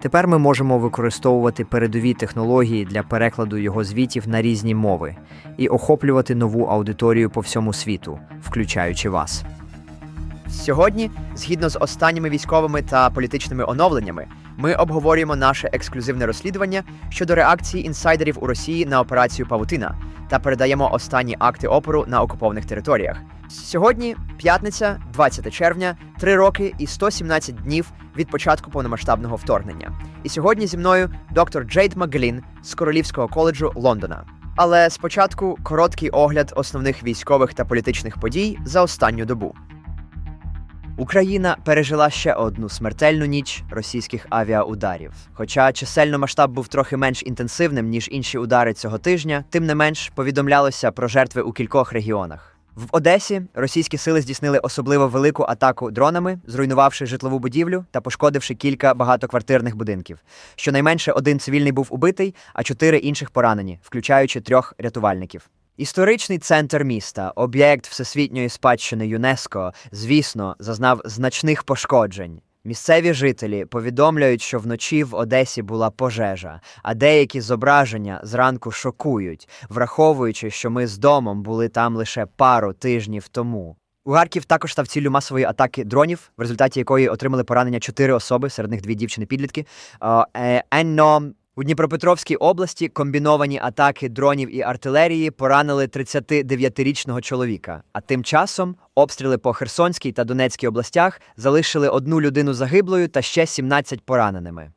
Тепер ми можемо використовувати передові технології для перекладу його звітів на різні мови і охоплювати нову аудиторію по всьому світу, включаючи вас. Сьогодні, згідно з останніми військовими та політичними оновленнями, ми обговорюємо наше ексклюзивне розслідування щодо реакції інсайдерів у Росії на операцію Павутина та передаємо останні акти опору на окупованих територіях. Сьогодні п'ятниця, 20 червня, 3 роки і 117 днів від початку повномасштабного вторгнення. І сьогодні зі мною доктор Джейд Макглін з Королівського коледжу Лондона. Але спочатку короткий огляд основних військових та політичних подій за останню добу. Україна пережила ще одну смертельну ніч російських авіаударів. Хоча чисельно масштаб був трохи менш інтенсивним ніж інші удари цього тижня, тим не менш повідомлялося про жертви у кількох регіонах. В Одесі російські сили здійснили особливо велику атаку дронами, зруйнувавши житлову будівлю та пошкодивши кілька багатоквартирних будинків. Щонайменше один цивільний був убитий, а чотири інших поранені, включаючи трьох рятувальників. Історичний центр міста, об'єкт всесвітньої спадщини ЮНЕСКО, звісно, зазнав значних пошкоджень. Місцеві жителі повідомляють, що вночі в Одесі була пожежа, а деякі зображення зранку шокують, враховуючи, що ми з домом були там лише пару тижнів тому. У Харків також став ціллю масової атаки дронів, в результаті якої отримали поранення чотири особи, серед них дві дівчини-підлітки. Е, е, Енно у Дніпропетровській області комбіновані атаки дронів і артилерії поранили 39-річного чоловіка. А тим часом обстріли по Херсонській та Донецькій областях залишили одну людину загиблою та ще 17 пораненими.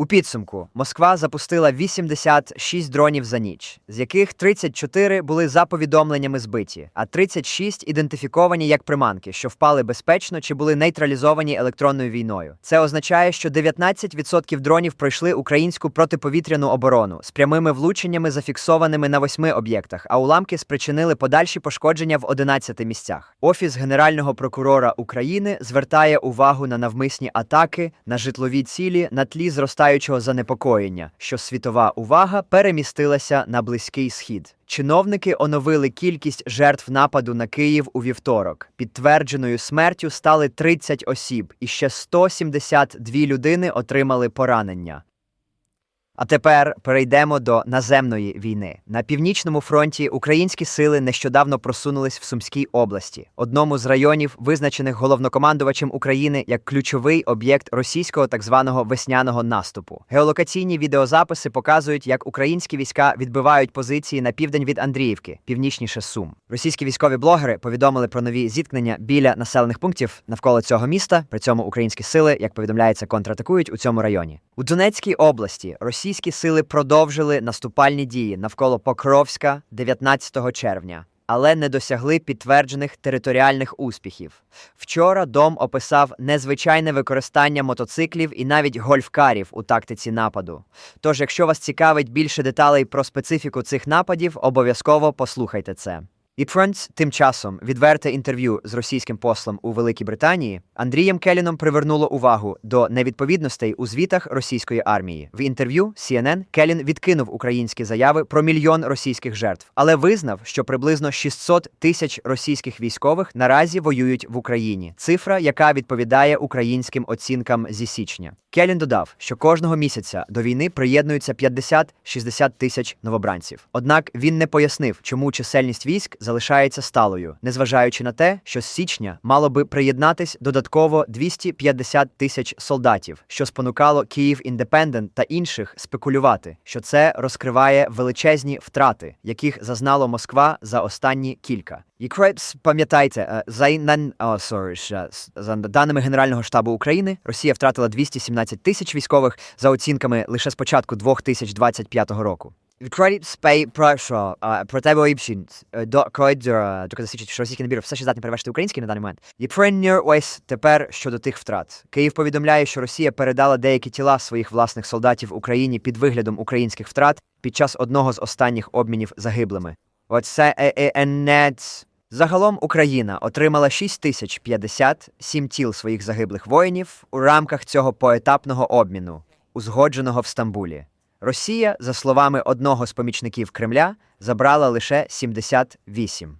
У підсумку Москва запустила 86 дронів за ніч, з яких 34 були за повідомленнями збиті, а 36 ідентифіковані як приманки, що впали безпечно чи були нейтралізовані електронною війною. Це означає, що 19% дронів пройшли українську протиповітряну оборону з прямими влученнями, зафіксованими на восьми об'єктах, а уламки спричинили подальші пошкодження в 11 місцях. Офіс Генерального прокурора України звертає увагу на навмисні атаки на житлові цілі на тлі зростаючого занепокоєння, що світова увага перемістилася на близький схід. Чиновники оновили кількість жертв нападу на Київ у вівторок. Підтвердженою смертю стали 30 осіб, і ще 172 людини отримали поранення. А тепер перейдемо до наземної війни. На північному фронті українські сили нещодавно просунулись в Сумській області, одному з районів, визначених головнокомандувачем України як ключовий об'єкт російського так званого весняного наступу. Геолокаційні відеозаписи показують, як українські війська відбивають позиції на південь від Андріївки, північніше Сум. Російські військові блогери повідомили про нові зіткнення біля населених пунктів навколо цього міста. При цьому українські сили, як повідомляється, контратакують у цьому районі. У Донецькій області російські сили продовжили наступальні дії навколо Покровська 19 червня, але не досягли підтверджених територіальних успіхів. Вчора дом описав незвичайне використання мотоциклів і навіть гольфкарів у тактиці нападу. Тож, якщо вас цікавить більше деталей про специфіку цих нападів, обов'язково послухайте це. І Фронтс тим часом відверте інтерв'ю з російським послом у Великій Британії Андрієм Келіном привернуло увагу до невідповідностей у звітах російської армії. В інтерв'ю CNN Келін відкинув українські заяви про мільйон російських жертв, але визнав, що приблизно 600 тисяч російських військових наразі воюють в Україні. Цифра, яка відповідає українським оцінкам зі січня. Келін додав, що кожного місяця до війни приєднуються 50-60 тисяч новобранців. Однак він не пояснив, чому чисельність військ залишається сталою, незважаючи на те, що з січня мало би приєднатись додатково 250 тисяч солдатів, що спонукало Київ Індепендент та інших спекулювати, що це розкриває величезні втрати, яких зазнало Москва за останні кілька. І Крепс, пам'ятайте, е, за даними Генерального штабу України, Росія втратила 217 тисяч військових за оцінками лише з початку 2025 року. Credit Pay? А, Про тебе Іпшін. До Койдера, доки засвідчить, що російський набір все ще здатний перевершити український на даний момент. І Premier ось тепер щодо тих втрат. Київ повідомляє, що Росія передала деякі тіла своїх власних солдатів Україні під виглядом українських втрат під час одного з останніх обмінів загиблими. Оце е, е, енець. Загалом Україна отримала 6057 тіл своїх загиблих воїнів у рамках цього поетапного обміну, узгодженого в Стамбулі. Росія, за словами одного з помічників Кремля, забрала лише 78.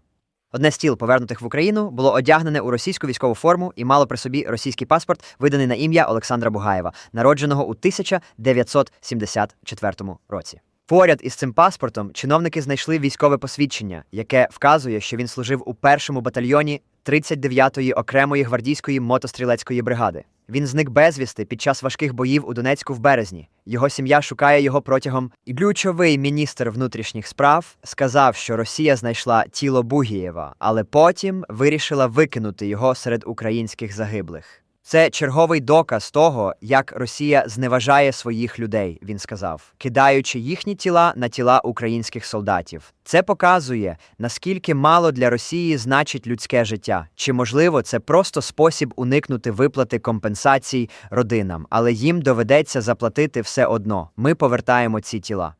Одне з тіл, повернутих в Україну, було одягнене у російську військову форму і мало при собі російський паспорт, виданий на ім'я Олександра Бугаєва, народженого у 1974 році. Поряд із цим паспортом чиновники знайшли військове посвідчення, яке вказує, що він служив у першому батальйоні 39-ї окремої гвардійської мотострілецької бригади. Він зник безвісти під час важких боїв у Донецьку в березні. Його сім'я шукає його протягом. Ключовий міністр внутрішніх справ сказав, що Росія знайшла тіло Бугієва, але потім вирішила викинути його серед українських загиблих. Це черговий доказ того, як Росія зневажає своїх людей, він сказав, кидаючи їхні тіла на тіла українських солдатів. Це показує, наскільки мало для Росії значить людське життя. Чи можливо це просто спосіб уникнути виплати компенсацій родинам, але їм доведеться заплатити все одно. Ми повертаємо ці тіла.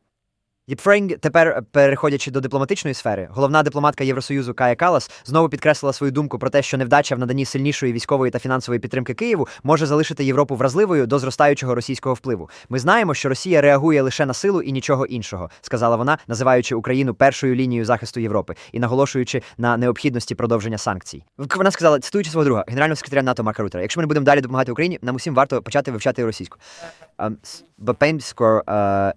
Єпфрейнг, тепер переходячи до дипломатичної сфери, головна дипломатка Євросоюзу Кая Калас знову підкреслила свою думку про те, що невдача в наданні сильнішої військової та фінансової підтримки Києву може залишити Європу вразливою до зростаючого російського впливу. Ми знаємо, що Росія реагує лише на силу і нічого іншого, сказала вона, називаючи Україну першою лінією захисту Європи і наголошуючи на необхідності продовження санкцій. Вона сказала, цитуючи свого друга, генерального секретаря НАТО Марка Рутера, якщо ми не будемо далі допомагати Україні, нам усім варто почати вивчати російську. Е,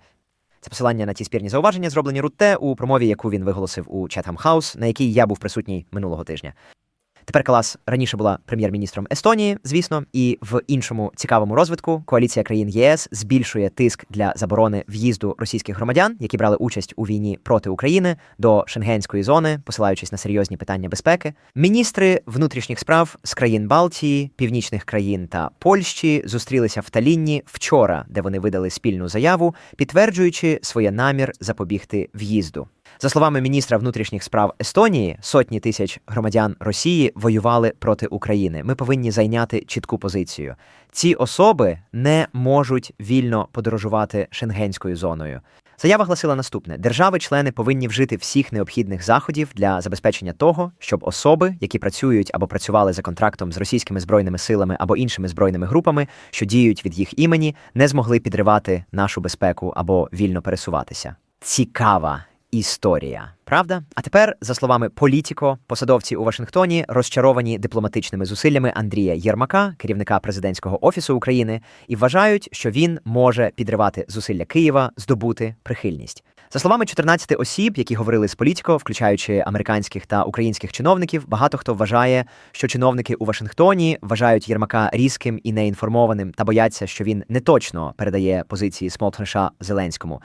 це посилання на ті спірні зауваження, зроблені Рутте у промові, яку він виголосив у Chatham House, на якій я був присутній минулого тижня. Тепер Калас раніше була прем'єр-міністром Естонії, звісно, і в іншому цікавому розвитку коаліція країн ЄС збільшує тиск для заборони в'їзду російських громадян, які брали участь у війні проти України до шенгенської зони, посилаючись на серйозні питання безпеки. Міністри внутрішніх справ з країн Балтії, північних країн та Польщі зустрілися в Талінні вчора, де вони видали спільну заяву, підтверджуючи своє намір запобігти в'їзду. За словами міністра внутрішніх справ Естонії, сотні тисяч громадян Росії воювали проти України. Ми повинні зайняти чітку позицію. Ці особи не можуть вільно подорожувати шенгенською зоною. Заява гласила наступне: держави-члени повинні вжити всіх необхідних заходів для забезпечення того, щоб особи, які працюють або працювали за контрактом з російськими збройними силами або іншими збройними групами, що діють від їх імені, не змогли підривати нашу безпеку або вільно пересуватися. Цікава історія. Правда? А тепер, за словами Політіко, посадовці у Вашингтоні розчаровані дипломатичними зусиллями Андрія Єрмака, керівника президентського офісу України, і вважають, що він може підривати зусилля Києва здобути прихильність. За словами 14 осіб, які говорили з Політіко, включаючи американських та українських чиновників, багато хто вважає, що чиновники у Вашингтоні вважають Єрмака різким і неінформованим та бояться, що він не точно передає позиції Смолтниша Зеленському.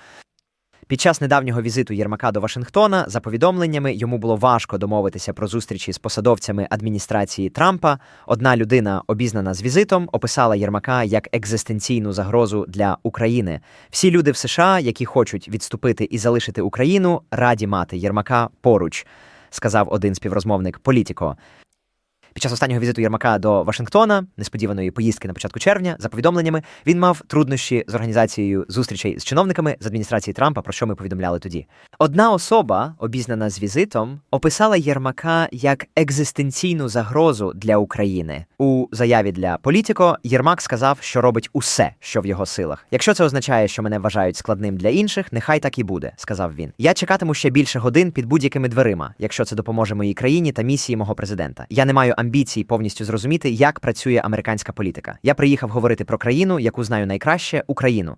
Під час недавнього візиту Єрмака до Вашингтона, за повідомленнями, йому було важко домовитися про зустрічі з посадовцями адміністрації Трампа. Одна людина, обізнана з візитом, описала Єрмака як екзистенційну загрозу для України. Всі люди в США, які хочуть відступити і залишити Україну, раді мати Єрмака поруч, сказав один співрозмовник Політіко. Під час останнього візиту Єрмака до Вашингтона, несподіваної поїздки на початку червня, за повідомленнями, він мав труднощі з організацією зустрічей з чиновниками з адміністрації Трампа, про що ми повідомляли тоді. Одна особа, обізнана з візитом, описала Єрмака як екзистенційну загрозу для України. У заяві для Політіко Єрмак сказав, що робить усе, що в його силах. Якщо це означає, що мене вважають складним для інших, нехай так і буде, сказав він. Я чекатиму ще більше годин під будь-якими дверима, якщо це допоможе моїй країні та місії мого президента. Я не маю амбіцій повністю зрозуміти, як працює американська політика. Я приїхав говорити про країну, яку знаю найкраще Україну.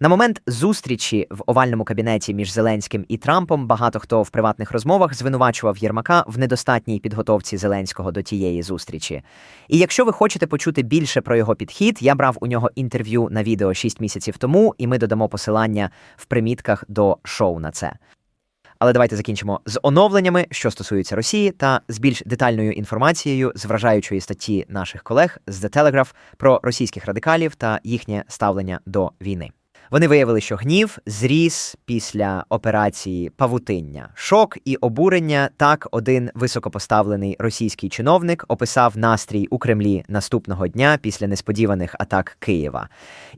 На момент зустрічі в овальному кабінеті між Зеленським і Трампом багато хто в приватних розмовах звинувачував Єрмака в недостатній підготовці Зеленського до тієї зустрічі. І якщо ви хочете почути більше про його підхід, я брав у нього інтерв'ю на відео 6 місяців тому, і ми додамо посилання в примітках до шоу на це. Але давайте закінчимо з оновленнями, що стосуються Росії, та з більш детальною інформацією з вражаючої статті наших колег з The Telegraph про російських радикалів та їхнє ставлення до війни. Вони виявили, що гнів зріс після операції павутиння. Шок і обурення так один високопоставлений російський чиновник описав настрій у Кремлі наступного дня після несподіваних атак Києва.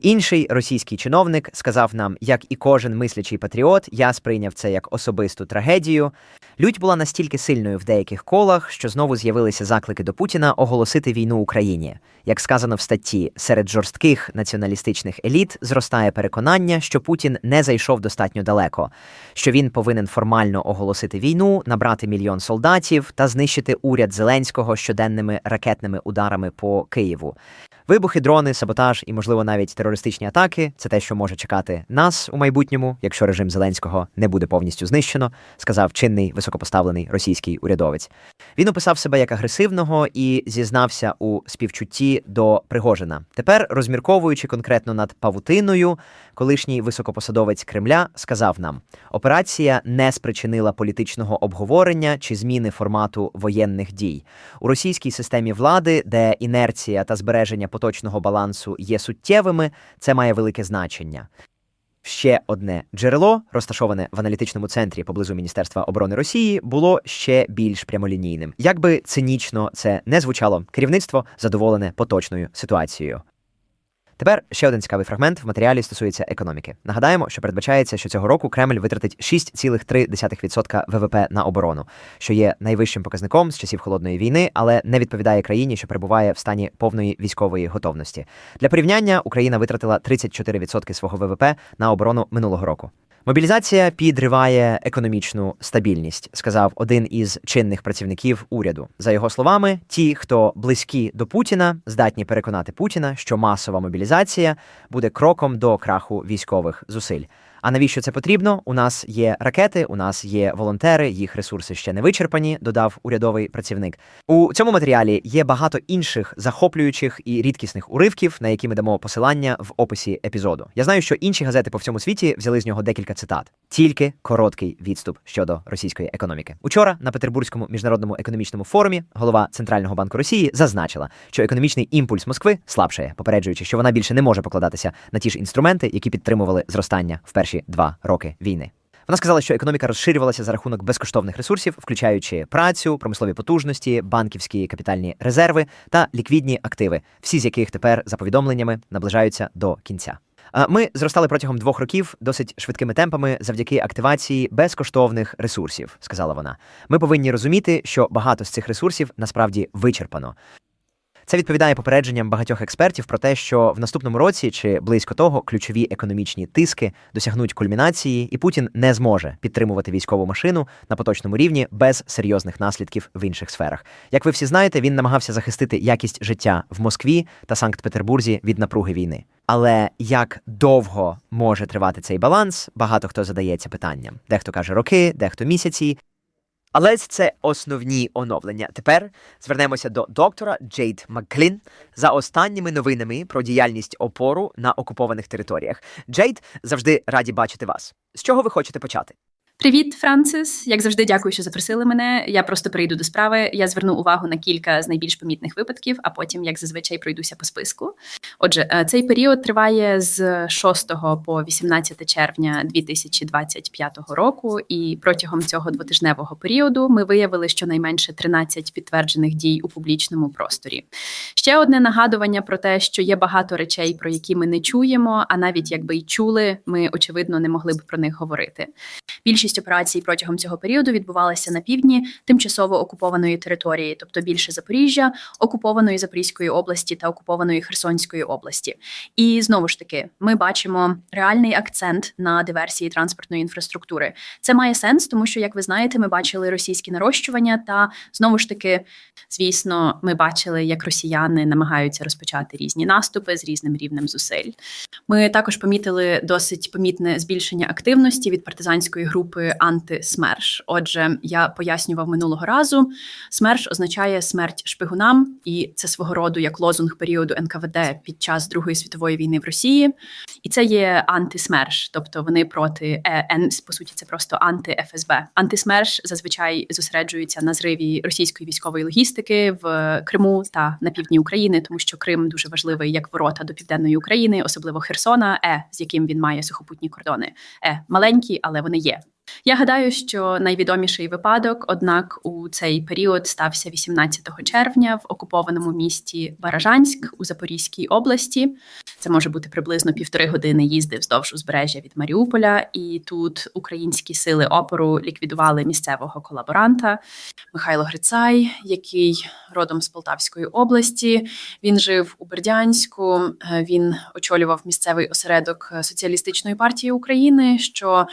Інший російський чиновник сказав нам, як і кожен мислячий патріот, я сприйняв це як особисту трагедію. Лють була настільки сильною в деяких колах, що знову з'явилися заклики до Путіна оголосити війну Україні. Як сказано в статті, серед жорстких націоналістичних еліт зростає переконання, що Путін не зайшов достатньо далеко, що він повинен формально оголосити війну, набрати мільйон солдатів та знищити уряд Зеленського щоденними ракетними ударами по Києву. Вибухи, дрони, саботаж і, можливо, навіть терористичні атаки це те, що може чекати нас у майбутньому, якщо режим Зеленського не буде повністю знищено, сказав чинний високопоставлений російський урядовець. Він описав себе як агресивного і зізнався у співчутті до Пригожина. Тепер, розмірковуючи конкретно над павутиною, колишній високопосадовець Кремля сказав нам: операція не спричинила політичного обговорення чи зміни формату воєнних дій у російській системі влади, де інерція та збереження поточного балансу є суттєвими, це має велике значення. Ще одне джерело, розташоване в аналітичному центрі поблизу Міністерства оборони Росії, було ще більш прямолінійним. Як би цинічно це не звучало, керівництво задоволене поточною ситуацією. Тепер ще один цікавий фрагмент в матеріалі стосується економіки. Нагадаємо, що передбачається, що цього року Кремль витратить 6,3% ВВП на оборону, що є найвищим показником з часів холодної війни, але не відповідає країні, що перебуває в стані повної військової готовності. Для порівняння Україна витратила 34% свого ВВП на оборону минулого року. Мобілізація підриває економічну стабільність, сказав один із чинних працівників уряду. За його словами, ті, хто близькі до Путіна, здатні переконати Путіна, що масова мобілізація буде кроком до краху військових зусиль. А навіщо це потрібно? У нас є ракети, у нас є волонтери, їх ресурси ще не вичерпані, додав урядовий працівник. У цьому матеріалі є багато інших захоплюючих і рідкісних уривків, на які ми дамо посилання в описі епізоду. Я знаю, що інші газети по всьому світі взяли з нього декілька цитат. Тільки короткий відступ щодо російської економіки. Учора на Петербурзькому міжнародному економічному форумі голова Центрального банку Росії зазначила, що економічний імпульс Москви слабшає, попереджуючи, що вона більше не може покладатися на ті ж інструменти, які підтримували зростання в перші два роки війни. Вона сказала, що економіка розширювалася за рахунок безкоштовних ресурсів, включаючи працю, промислові потужності, банківські капітальні резерви та ліквідні активи, всі з яких тепер, за повідомленнями, наближаються до кінця. Ми зростали протягом двох років досить швидкими темпами завдяки активації безкоштовних ресурсів, сказала вона. Ми повинні розуміти, що багато з цих ресурсів насправді вичерпано. Це відповідає попередженням багатьох експертів про те, що в наступному році чи близько того ключові економічні тиски досягнуть кульмінації, і Путін не зможе підтримувати військову машину на поточному рівні без серйозних наслідків в інших сферах. Як ви всі знаєте, він намагався захистити якість життя в Москві та Санкт-Петербурзі від напруги війни. Але як довго може тривати цей баланс, багато хто задається питанням. Дехто каже роки, дехто місяці. Але це основні оновлення. Тепер звернемося до доктора Джейд Макклін за останніми новинами про діяльність опору на окупованих територіях. Джейд, завжди раді бачити вас. З чого ви хочете почати? Привіт, Францис. Як завжди, дякую, що запросили мене. Я просто прийду до справи. Я зверну увагу на кілька з найбільш помітних випадків, а потім, як зазвичай, пройдуся по списку. Отже, е, цей період триває з 6 по 18 червня 2025 року, і протягом цього двотижневого періоду ми виявили щонайменше 13 підтверджених дій у публічному просторі. Ще одне нагадування про те, що є багато речей, про які ми не чуємо, а навіть якби й чули, ми очевидно не могли б про них говорити. Більшість операцій протягом цього періоду відбувалася на півдні тимчасово окупованої території, тобто більше Запоріжжя, окупованої Запорізької області та окупованої Херсонської області. І знову ж таки, ми бачимо реальний акцент на диверсії транспортної інфраструктури. Це має сенс, тому що, як ви знаєте, ми бачили російські нарощування, та знову ж таки, звісно, ми бачили, як росіяни намагаються розпочати різні наступи з різним рівнем зусиль. Ми також помітили досить помітне збільшення активності від партизанської групи групи антисмерш. Отже, я пояснював минулого разу. Смерш означає смерть шпигунам, і це свого роду як лозунг періоду НКВД під час Другої світової війни в Росії. І це є антисмерш, тобто вони проти е, Н, по суті, це просто анти-ФСБ. Антисмерш зазвичай зосереджується на зриві російської військової логістики в Криму та на півдні України, тому що Крим дуже важливий як ворота до південної України, особливо Херсона, е, з яким він має сухопутні кордони. Е, маленькі, але вони є. Я гадаю, що найвідоміший випадок, однак, у цей період стався 18 червня в окупованому місті Баражанськ у Запорізькій області. Це може бути приблизно півтори години їзди вздовж узбережжя від Маріуполя. І тут українські сили опору ліквідували місцевого колаборанта Михайло Грицай, який родом з Полтавської області. Він жив у Бердянську. е, Він очолював місцевий осередок Соціалістичної партії України, що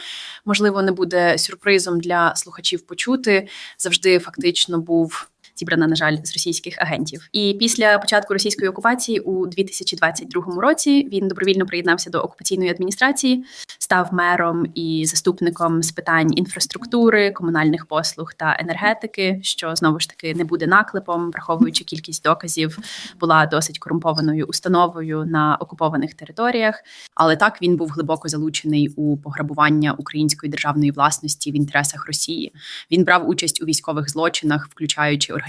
можливо не буде сюрпризом для слухачів почути. Завжди фактично був. Зібрана, на жаль, з російських агентів, і після початку російської окупації у 2022 році він добровільно приєднався до окупаційної адміністрації, став мером і заступником з питань інфраструктури, комунальних послуг та енергетики, що знову ж таки не буде наклепом, враховуючи кількість доказів, була досить корумпованою установою на окупованих територіях. Але так він був глибоко залучений у пограбування української державної власності в інтересах Росії. Він брав участь у військових злочинах, включаючи організацію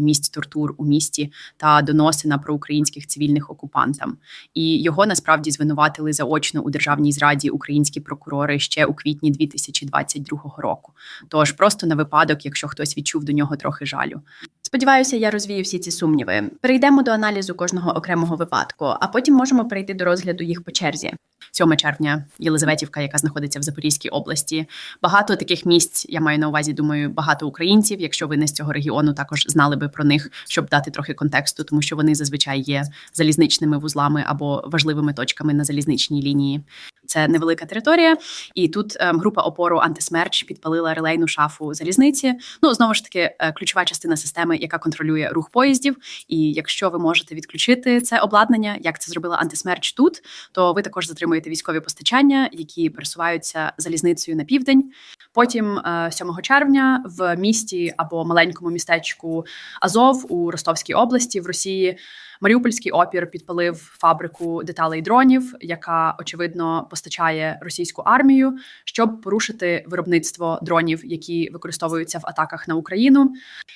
місць тортур у місті та доноси на проукраїнських цивільних окупантам. І його насправді звинуватили заочно у державній зраді українські прокурори ще у квітні 2022 року. Тож просто на випадок, якщо хтось відчув до нього трохи жалю. Сподіваюся, я розвію всі ці сумніви. Перейдемо до аналізу кожного окремого випадку, а потім можемо перейти до розгляду їх по черзі. 7 червня Єлизаветівка, яка знаходиться в Запорізькій області. Багато таких місць я маю на увазі. Думаю, багато українців. Якщо ви не з цього регіону, також знали би про них, щоб дати трохи контексту, тому що вони зазвичай є залізничними вузлами або важливими точками на залізничній лінії. Це невелика територія, і тут ем, група опору антисмерч підпалила релейну шафу залізниці. Ну знову ж таки, е, ключова частина системи, яка контролює рух поїздів. І якщо ви можете відключити це обладнання, як це зробила антисмерч тут, то ви також затримуєте військові постачання, які пересуваються залізницею на південь. Потім, е, 7 червня, в місті або маленькому містечку Азов у Ростовській області в Росії. Маріупольський опір підпалив фабрику деталей дронів, яка очевидно постачає російську армію, щоб порушити виробництво дронів, які використовуються в атаках на Україну.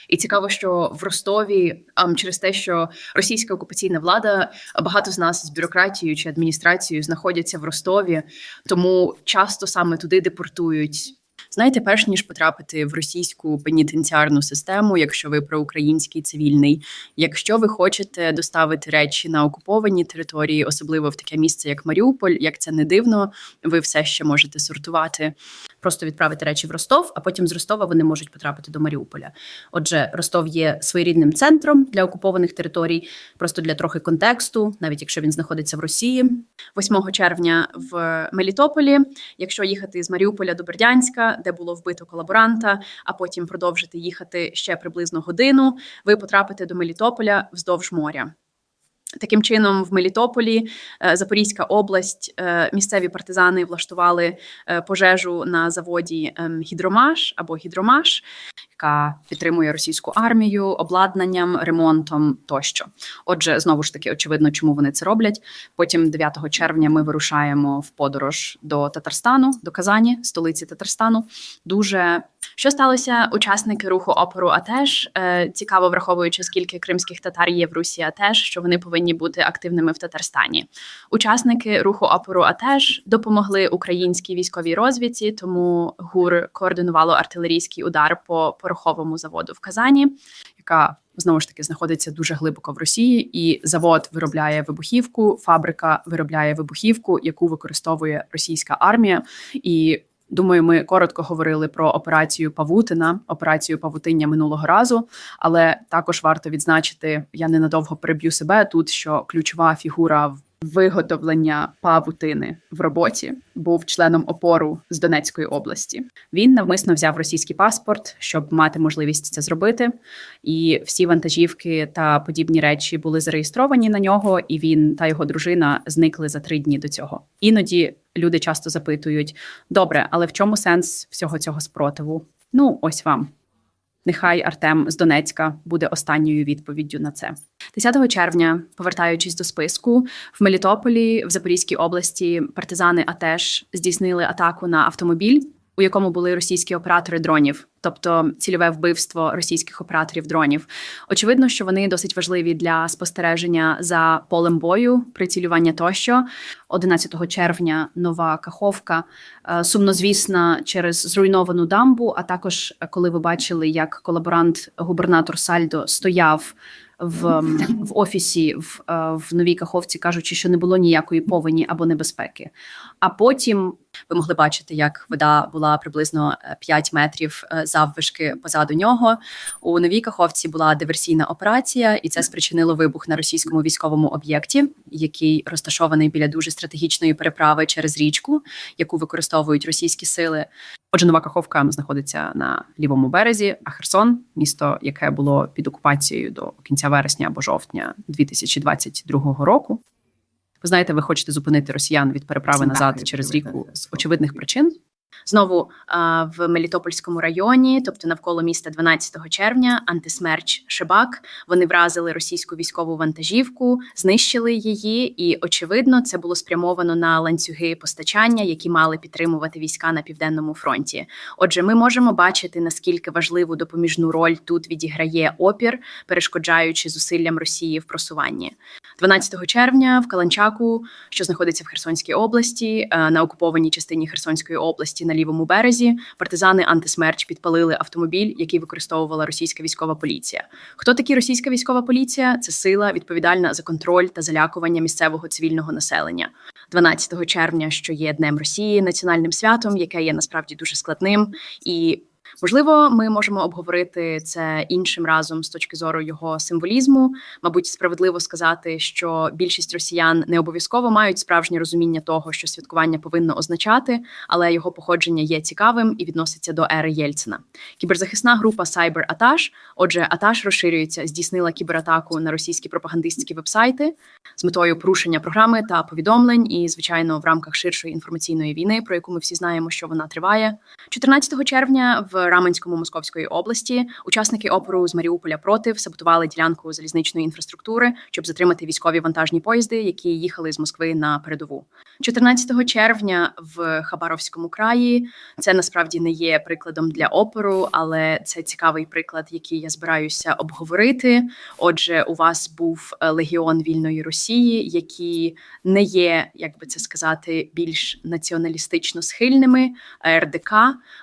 І цікаво, що в Ростові ем, через те, що російська окупаційна влада багато з нас з бюрократією чи адміністрацією знаходяться в Ростові, тому часто саме туди депортують. Знаєте, перш ніж потрапити в російську пенітенціарну систему, якщо ви проукраїнський цивільний, якщо ви хочете доставити речі на окуповані території, особливо в таке місце, як Маріуполь, як це не дивно, ви все ще можете сортувати, просто відправити речі в Ростов, а потім з Ростова вони можуть потрапити до Маріуполя. Отже, Ростов є своєрідним центром для окупованих територій, просто для трохи контексту, навіть якщо він знаходиться в Росії. 8 червня в Мелітополі, якщо їхати з Маріуполя до Бердянська, де було вбито колаборанта, а потім продовжити їхати ще приблизно годину, ви потрапите до Мелітополя вздовж моря. Таким чином, в Мелітополі, е, Запорізька область, е, місцеві партизани влаштували е, пожежу на заводі ем, Гідромаш або Гідромаш, яка підтримує російську армію обладнанням, ремонтом тощо. Отже, знову ж таки, очевидно, чому вони це роблять. Потім, 9 червня, ми вирушаємо в подорож до Татарстану, до Казані, столиці Татарстану. Дуже що сталося? Учасники руху опору АТЕШ е, цікаво, враховуючи скільки кримських татар є в Русі АТЕШ, що вони повинні бути активними в Татарстані. Учасники руху опору АТЕШ допомогли українській військовій розвідці, тому ГУР координувало артилерійський удар по пороховому заводу в Казані, яка знову ж таки знаходиться дуже глибоко в Росії, і завод виробляє вибухівку, фабрика виробляє вибухівку, яку використовує російська армія. І думаю, ми коротко говорили про операцію Павутина, операцію Павутиння минулого разу. Але також варто відзначити, я ненадовго переб'ю себе тут, що ключова фігура в виготовлення павутини в роботі, був членом опору з Донецької області. Він навмисно взяв російський паспорт, щоб мати можливість це зробити. І всі вантажівки та подібні речі були зареєстровані на нього, і він та його дружина зникли за три дні до цього. Іноді люди часто запитують: добре, але в чому сенс всього цього спротиву? Ну, ось вам. Нехай Артем з Донецька буде останньою відповіддю на це. 10 червня, повертаючись до списку, в Мелітополі в Запорізькій області партизани АТЕШ здійснили атаку на автомобіль, у якому були російські оператори дронів, тобто цільове вбивство російських операторів дронів. Очевидно, що вони досить важливі для спостереження за полем бою, прицілювання тощо. 11 червня нова Каховка е, сумнозвісна через зруйновану дамбу. А також е, коли ви бачили, як колаборант губернатор Сальдо стояв в, в офісі в, е, в новій Каховці, кажучи, що не було ніякої повені або небезпеки. А потім ви могли бачити, як вода була приблизно е, 5 метрів е, заввишки позаду нього. У новій Каховці була диверсійна операція, і це спричинило вибух на російському військовому об'єкті, який розташований біля дуже стратегічної переправи через річку, яку використовують російські сили. Отже, нова Каховка знаходиться на лівому березі, а Херсон місто, яке було під окупацією до кінця вересня або жовтня 2022 року. Ви знаєте, ви хочете зупинити росіян від переправи назад через ріку з очевидних причин. Знову в Мелітопольському районі, тобто навколо міста 12 червня, антисмерч Шибак. Вони вразили російську військову вантажівку, знищили її, і очевидно, це було спрямовано на ланцюги постачання, які мали підтримувати війська на південному фронті. Отже, ми можемо бачити наскільки важливу допоміжну роль тут відіграє опір, перешкоджаючи зусиллям Росії в просуванні. 12 червня в Каланчаку, що знаходиться в Херсонській області, е, на окупованій частині Херсонської області на лівому березі, партизани антисмерч підпалили автомобіль, який використовувала російська військова поліція. Хто такі російська військова поліція? Це сила відповідальна за контроль та залякування місцевого цивільного населення. 12 червня, що є Днем Росії, національним святом, яке є насправді дуже складним і. Можливо, ми можемо обговорити це іншим разом з точки зору його символізму. Мабуть, справедливо сказати, що більшість росіян не обов'язково мають справжнє розуміння того, що святкування повинно означати, але його походження є цікавим і відноситься до ери Єльцина. Кіберзахисна група Cyber Atash, отже, Atash розширюється, здійснила кібератаку на російські пропагандистські вебсайти з метою порушення програми та повідомлень, і звичайно, в рамках ширшої інформаційної війни, про яку ми всі знаємо, що вона триває. 14 червня в Раменському Московської області учасники опору з Маріуполя против саботували ділянку залізничної інфраструктури, щоб затримати військові вантажні поїзди, які їхали з Москви на передову. 14 червня в Хабаровському краї це насправді не є прикладом для опору, але це цікавий приклад, який я збираюся обговорити. Отже, у вас був е, легіон вільної Росії, які не є, як би це сказати, більш націоналістично схильними РДК,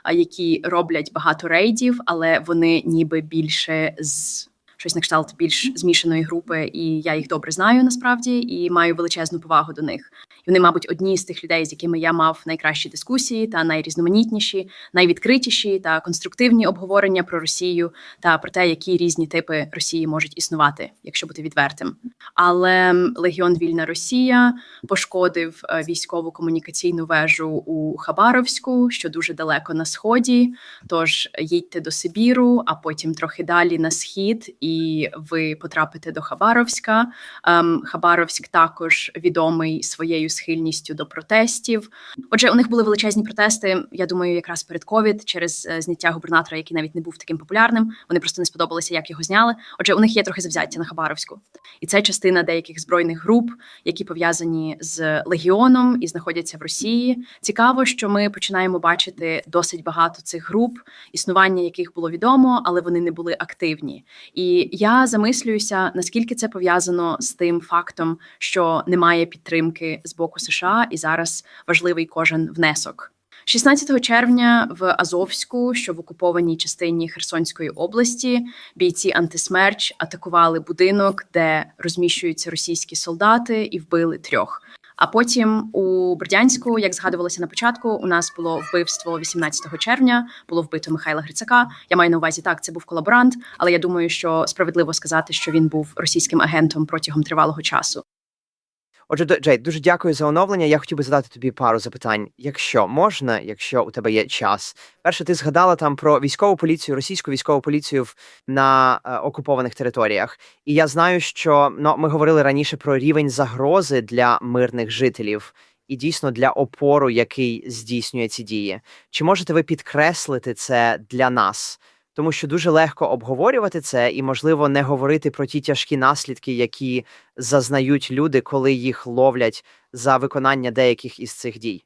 а які роблять багато рейдів, але вони ніби більше з. Щось на кшталт більш змішаної групи, і я їх добре знаю насправді і маю величезну повагу до них. І вони, мабуть, одні з тих людей, з якими я мав найкращі дискусії та найрізноманітніші, найвідкритіші та конструктивні обговорення про Росію та про те, які різні типи Росії можуть існувати, якщо бути відвертим. Але Легіон Вільна Росія пошкодив е, військову комунікаційну вежу у Хабаровську, що дуже далеко на сході. Тож їдьте до Сибіру, а потім трохи далі на схід, і ви потрапите до Хабаровська. Ем, Хабаровськ також відомий своєю схильністю до протестів. Отже, у них були величезні протести. Я думаю, якраз перед ковід через е, зняття губернатора, який навіть не був таким популярним. Вони просто не сподобалися, як його зняли. Отже, у них є трохи завзяття на Хабаровську, і це частина деяких збройних груп, які пов'язані з легіоном і знаходяться в Росії. Цікаво, що ми починаємо бачити досить багато цих груп, існування яких було відомо, але вони не були активні. І я замислююся, наскільки це пов'язано з тим фактом, що немає підтримки з боку США, і зараз важливий кожен внесок. 16 червня в Азовську, що в окупованій частині Херсонської області, бійці антисмерч атакували будинок, де розміщуються російські солдати, і вбили трьох. А потім у Бердянську, як згадувалося на початку, у нас було вбивство 18 червня. Було вбито Михайла Грицака. Я маю на увазі так, це був колаборант, але я думаю, що справедливо сказати, що він був російським агентом протягом тривалого часу. Отже, Джей, дуже дякую за оновлення. Я хотів би задати тобі пару запитань, якщо можна, якщо у тебе є час. Перше, ти згадала там про військову поліцію, російську військову поліцію на е, окупованих територіях. І я знаю, що ну, ми говорили раніше про рівень загрози для мирних жителів і дійсно для опору, який здійснює ці дії. Чи можете ви підкреслити це для нас? Тому що дуже легко обговорювати це і, можливо, не говорити про ті тяжкі наслідки, які зазнають люди, коли їх ловлять за виконання деяких із цих дій.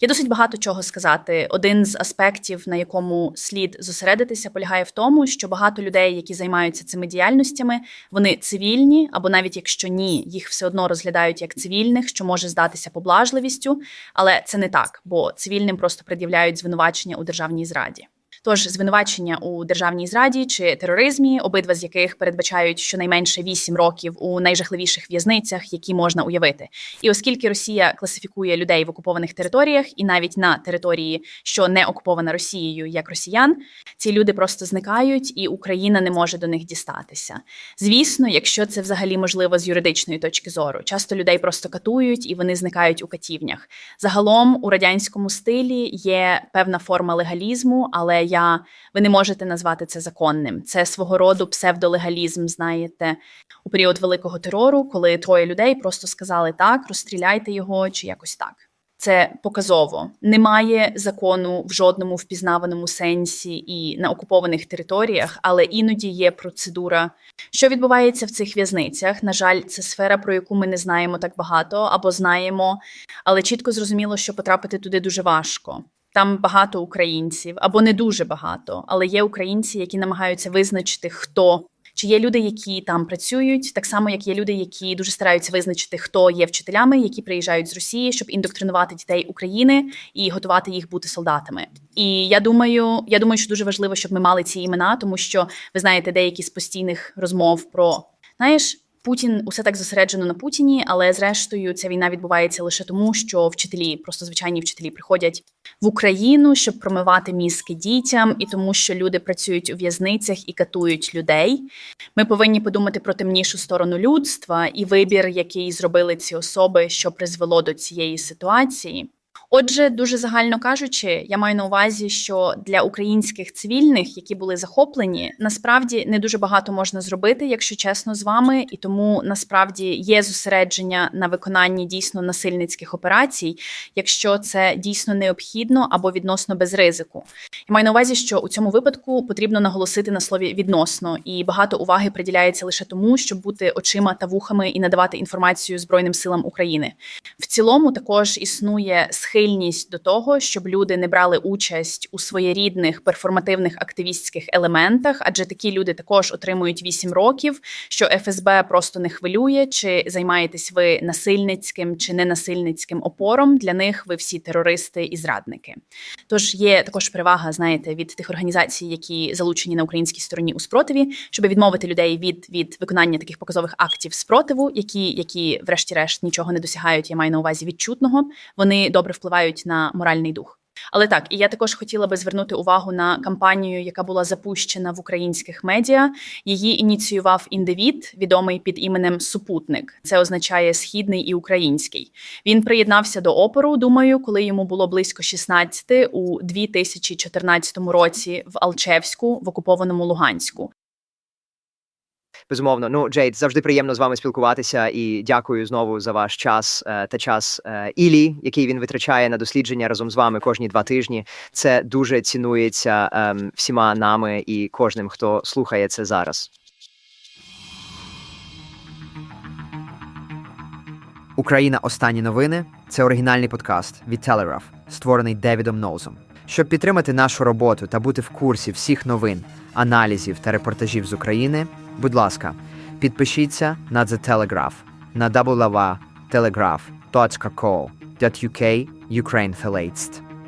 Є досить багато чого сказати. Один з аспектів, на якому слід зосередитися, полягає в тому, що багато людей, які займаються цими діяльностями, вони цивільні, або навіть якщо ні, їх все одно розглядають як цивільних, що може здатися поблажливістю, але це не так, бо цивільним просто пред'являють звинувачення у державній зраді. Тож звинувачення у державній зраді чи тероризмі, обидва з яких передбачають щонайменше 8 років у найжахливіших в'язницях, які можна уявити. І оскільки Росія класифікує людей в окупованих територіях і навіть на території, що не окупована Росією, як росіян, ці люди просто зникають, і Україна не може до них дістатися. Звісно, якщо це взагалі можливо з юридичної точки зору, часто людей просто катують і вони зникають у катівнях. Загалом у радянському стилі є певна форма легалізму, але я ви не можете назвати це законним. Це свого роду псевдолегалізм, знаєте, у період великого терору, коли троє людей просто сказали так, розстріляйте його чи якось так. Це показово. Немає закону в жодному впізнаваному сенсі і на окупованих територіях, але іноді є процедура. Що відбувається в цих в'язницях? На жаль, це сфера, про яку ми не знаємо так багато або знаємо, але чітко зрозуміло, що потрапити туди дуже важко. Там багато українців, або не дуже багато, але є українці, які намагаються визначити, хто чи є люди, які там працюють, так само як є люди, які дуже стараються визначити, хто є вчителями, які приїжджають з Росії, щоб індоктринувати дітей України і готувати їх бути солдатами. І я думаю, я думаю, що дуже важливо, щоб ми мали ці імена, тому що ви знаєте, деякі з постійних розмов про знаєш. Путін усе так зосереджено на Путіні, але зрештою ця війна відбувається лише тому, що вчителі, просто звичайні вчителі, приходять в Україну, щоб промивати мізки дітям, і тому, що люди працюють у в'язницях і катують людей. Ми повинні подумати про темнішу сторону людства і вибір, який зробили ці особи, що призвело до цієї ситуації. Отже, дуже загально кажучи, я маю на увазі, що для українських цивільних, які були захоплені, насправді не дуже багато можна зробити, якщо чесно з вами, і тому насправді є зосередження на виконанні дійсно насильницьких операцій, якщо це дійсно необхідно або відносно без ризику. Я маю на увазі, що у цьому випадку потрібно наголосити на слові відносно, і багато уваги приділяється лише тому, щоб бути очима та вухами і надавати інформацію Збройним силам України. В цілому також існує схильність до того, щоб люди не брали участь у своєрідних перформативних активістських елементах, адже такі люди також отримують 8 років, що ФСБ просто не хвилює, чи займаєтесь ви насильницьким чи ненасильницьким опором. Для них ви всі терористи і зрадники. Тож є також перевага, знаєте, від тих організацій, які залучені на українській стороні у спротиві, щоб відмовити людей від, від виконання таких показових актів спротиву, які, які, врешті-решт, нічого не досягають. Я маю на увазі відчутного. Вони добре впливають на моральний дух. Але так, і я також хотіла би звернути увагу на кампанію, яка була запущена в українських медіа. Її ініціював індивід, відомий під іменем Супутник. Це означає східний і український. Він приєднався до опору. Думаю, коли йому було близько 16 у 2014 році в Алчевську в окупованому Луганську. Безумовно, ну Джейд, завжди приємно з вами спілкуватися і дякую знову за ваш час е, та час е, Ілі, який він витрачає на дослідження разом з вами кожні два тижні. Це дуже цінується ем, всіма нами і кожним, хто слухає це зараз. Україна. Останні новини це оригінальний подкаст від Telegraph, створений Девідом Ноузом. Щоб підтримати нашу роботу та бути в курсі всіх новин, аналізів та репортажів з України, будь ласка, підпишіться на The Telegraph на www.telegraph.co.uk Ukraine Verletzt.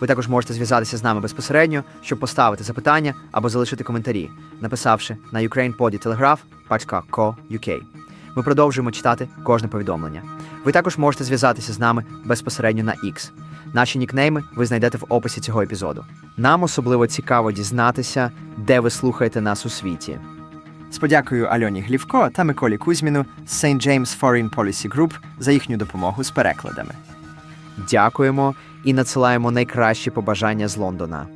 Ви також можете зв'язатися з нами безпосередньо, щоб поставити запитання або залишити коментарі, написавши на ukrainpoditelegraph.co.uk. Ми продовжуємо читати кожне повідомлення. Ви також можете зв'язатися з нами безпосередньо на X. Наші нікнейми ви знайдете в описі цього епізоду. Нам особливо цікаво дізнатися, де ви слухаєте нас у світі. З подякою Альоні Глівко та Миколі Кузьміну з St. James Foreign Policy Group за їхню допомогу з перекладами. Дякуємо і надсилаємо найкращі побажання з Лондона.